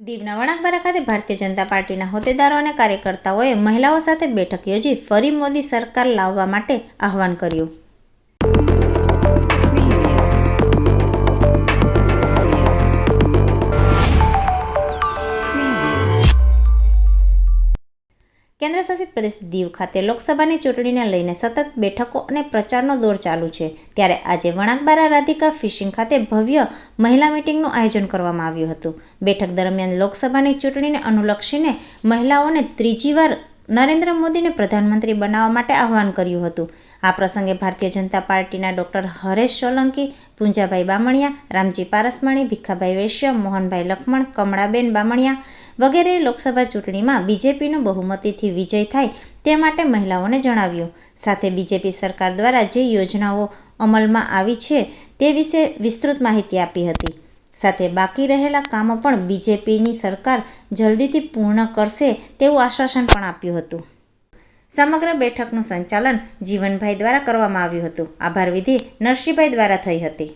દીવના વણાકબારા ખાતે ભારતીય જનતા પાર્ટીના હોદ્દેદારો અને કાર્યકર્તાઓએ મહિલાઓ સાથે બેઠક યોજી ફરી મોદી સરકાર લાવવા માટે આહવાન કર્યું. કેન્દ્ર શાસિત પ્રદેશ દીવ ખાતે લોકસભાની ચૂંટણીને લઈને સતત બેઠકો અને પ્રચારનો દોર ચાલુ છે. ત્યારે આજે વણાકબારા રાધિકા ફિશિંગ ખાતે ભવ્ય મહિલા મિટિંગનું આયોજન કરવામાં આવ્યું હતું. બેઠક દરમિયાન લોકસભાની ચૂંટણીને અનુલક્ષીને મહિલાઓને ત્રીજીવાર નરેન્દ્ર મોદીને પ્રધાનમંત્રી બનાવવા માટે આહવાન કર્યું હતું. આ પ્રસંગે ભારતીય જનતા પાર્ટીના ડોક્ટર હરેશ સોલંકી, પૂંજાભાઈ બામણિયા, રામજી પારસમણી, ભીખાભાઈ વૈશ્ય, મોહનભાઈ લખમણ, કમળાબેન બામણિયા વગેરે લોકસભા ચૂંટણીમાં બીજેપીનો બહુમતીથી વિજય થાય તે માટે મહિલાઓને જણાવ્યું. સાથે બીજેપી સરકાર દ્વારા જે યોજનાઓ અમલમાં આવી છે તે વિશે વિસ્તૃત માહિતી આપી હતી. સાથે બાકી રહેલા કામો પણ બીજેપીની સરકાર જલ્દીથી પૂર્ણ કરશે તેવું આશ્વાસન પણ આપ્યું હતું. સમગ્ર બેઠકનું સંચાલન જીવનભાઈ દ્વારા કરવામાં આવ્યું હતું. આભાર વિધિ નરસિંહભાઈ દ્વારા થઈ હતી.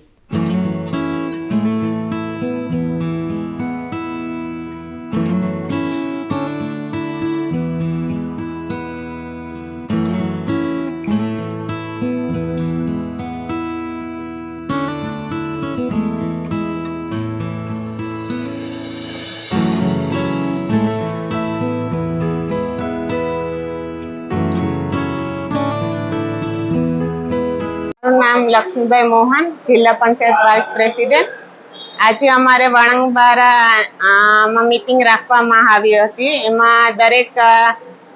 લક્ષ્મીભાઈ મોહન, જિલ્લા પંચાયત વાઇસ પ્રેસિડેન્ટ. આજે અમારે વણંગબારામાં મીટિંગ રાખવામાં આવી હતી. એમાં દરેક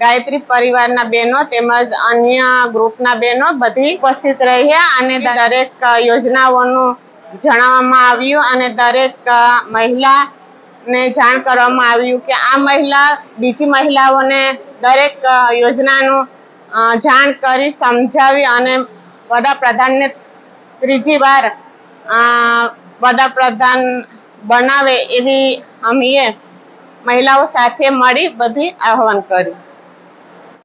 ગાયત્રી પરિવારના બહેનો તેમજ અન્ય ગ્રુપના બહેનો બધી ઉપસ્થિત રહ્યા અને દરેક યોજનાઓનું જણાવવામાં આવ્યું અને દરેક મહિલાને જાણ કરવામાં આવ્યું કે આ મહિલા, બીજી મહિલાઓને દરેક યોજનાનું જાણ કરી સમજાવી અને વડાપ્રધાનને ત્રીજી વાર વડાપ્રધાન બનાવે એવી અમીએ મહિલાઓ સાથે મળી બધી આહવાન કર્યું.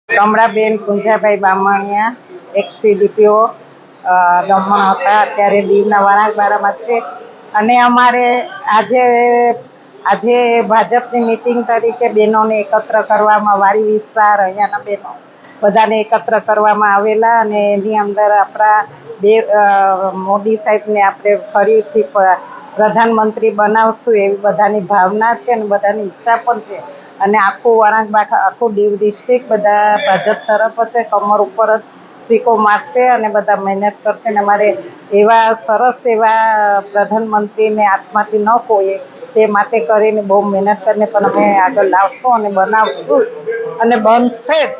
કમળાબેન કુંજાભાઈ બામણિયા, એક સીડીપીઓ દમણ હતા. અત્યારે દીવના વણાકબારામાં છે. અને અમારે આજે આજે ભાજપની મિટિંગ તરીકે બહેનોને એકત્ર કરવામાં, વારી વિસ્તાર અહીંયાના બહેનો બધાને એકત્ર કરવામાં આવેલા અને એની અંદર આપણા બે મોદી સાહેબને આપણે ફરીથી પ્રધાનમંત્રી બનાવશું એવી બધાની ભાવના છે અને બધાની ઈચ્છા પણ છે. અને આખું વણાકબા આખું દીવ ડિસ્ટ્રિક્ટ બધા ભાજપ તરફ જ કમર ઉપર જ સિક્કો મારશે અને બધા મહેનત કરશે. અને અમારે એવા સરસ એવા પ્રધાનમંત્રીને હાથમાંથી ન ખોઈએ તે માટે કરીને બહુ મહેનત કરીને પણ અમે આગળ લાવશું અને બનાવશું જ. અને બનશે જ.